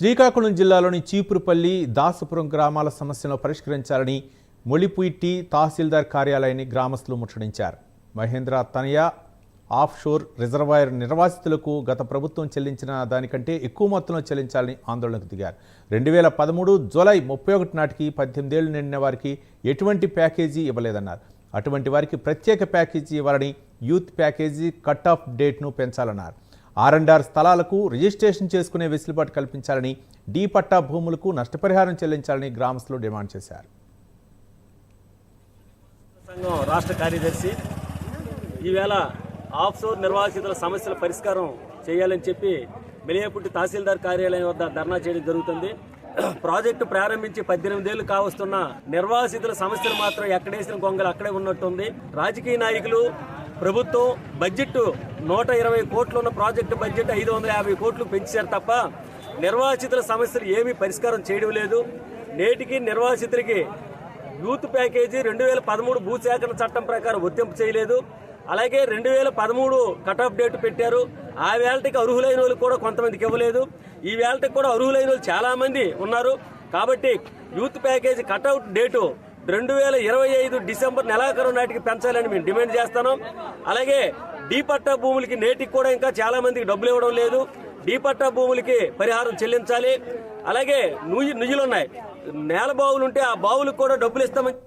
శ్రీకాకుళం జిల్లాలోని చీపురుపల్లి దాసపురం గ్రామాల సమస్యలను పరిష్కరించాలని మొలిపుయిట్టి తహసీల్దార్ కార్యాలయాన్ని గ్రామస్తులు ముట్టడించారు. మహేంద్ర తనయ ఆఫ్ షోర్ రిజర్వాయర్ నిర్వాసితులకు గత ప్రభుత్వం చెల్లించిన దానికంటే ఎక్కువ మొత్తంలో చెల్లించాలని ఆందోళనకు దిగారు. రెండు వేల పదమూడు జూలై ముప్పై ఒకటి నాటికి పద్దెనిమిదేళ్ళు నిండిన వారికి ఎటువంటి ప్యాకేజీ ఇవ్వలేదన్నారు. అటువంటి వారికి ప్రత్యేక ప్యాకేజీ ఇవ్వాలని యూత్ ప్యాకేజీ కట్ ఆఫ్ డేట్ను పెంచాలన్నారు. ఆర్ అండ్ ఆర్ స్థలాలకు రిజిస్ట్రేషన్ చేసుకునే వెసులుబాటు కల్పించాలని డీ పట్టా భూములకు నష్టపరిహారం చెల్లించాలని గ్రామస్తులు డిమాండ్ చేశారు. సంఘం రాష్ట్ర కార్యదర్శి ఈవేళ ఆఫ్షోర్ నిర్వాసితుల సమస్యల పరిష్కారం చేయాలని చెప్పి మెలియపుట్టి తహసీల్దార్ కార్యాలయం వద్ద ధర్నా చేయడం జరుగుతుంది. ప్రాజెక్టు ప్రారంభించి పద్దెనిమిదేళ్ళు కావస్తున్న నిర్వాసితుల సమస్యలు మాత్రం ఎక్కడేసిన గొంగలు అక్కడే ఉన్నట్టుంది. రాజకీయ నాయకులు ప్రభుత్వం బడ్జెట్ నూట ఇరవై కోట్లు ఉన్న ప్రాజెక్టు బడ్జెట్ ఐదు వందల యాభై కోట్లు పెంచారు తప్ప నిర్వాసితుల సమస్యలు ఏమీ పరిష్కారం చేయడం లేదు. నేటికి నిర్వాసితులకి యూత్ ప్యాకేజీ రెండు వేల పదమూడు భూసేకరణ చట్టం ప్రకారం వర్తింపు చేయలేదు. అలాగే రెండు వేల పదమూడు కట్ ఆఫ్ డేట్ పెట్టారు. ఆ వేళటికి అర్హులైన వాళ్ళు కూడా కొంతమందికి ఇవ్వలేదు. ఈ వేళటికి కూడా అర్హులైన వాళ్ళు చాలామంది ఉన్నారు. కాబట్టి యూత్ ప్యాకేజీ కట్అవుట్ డేటు రెండు వేల ఇరవై ఐదు డిసెంబర్ నెలాఖరు నాటికి పెంచాలని మేము డిమాండ్ చేస్తున్నాం. అలాగే డీ పట్టా భూములకి నేటికి కూడా ఇంకా చాలా మందికి డబ్బులు ఇవ్వడం లేదు. డీ పట్టా భూములకి పరిహారం చెల్లించాలి. అలాగే నుయ్యి నుయ్యులు ఉన్నాయి నేల బావులు ఉంటే ఆ బావులకు కూడా డబ్బులు ఇస్తామని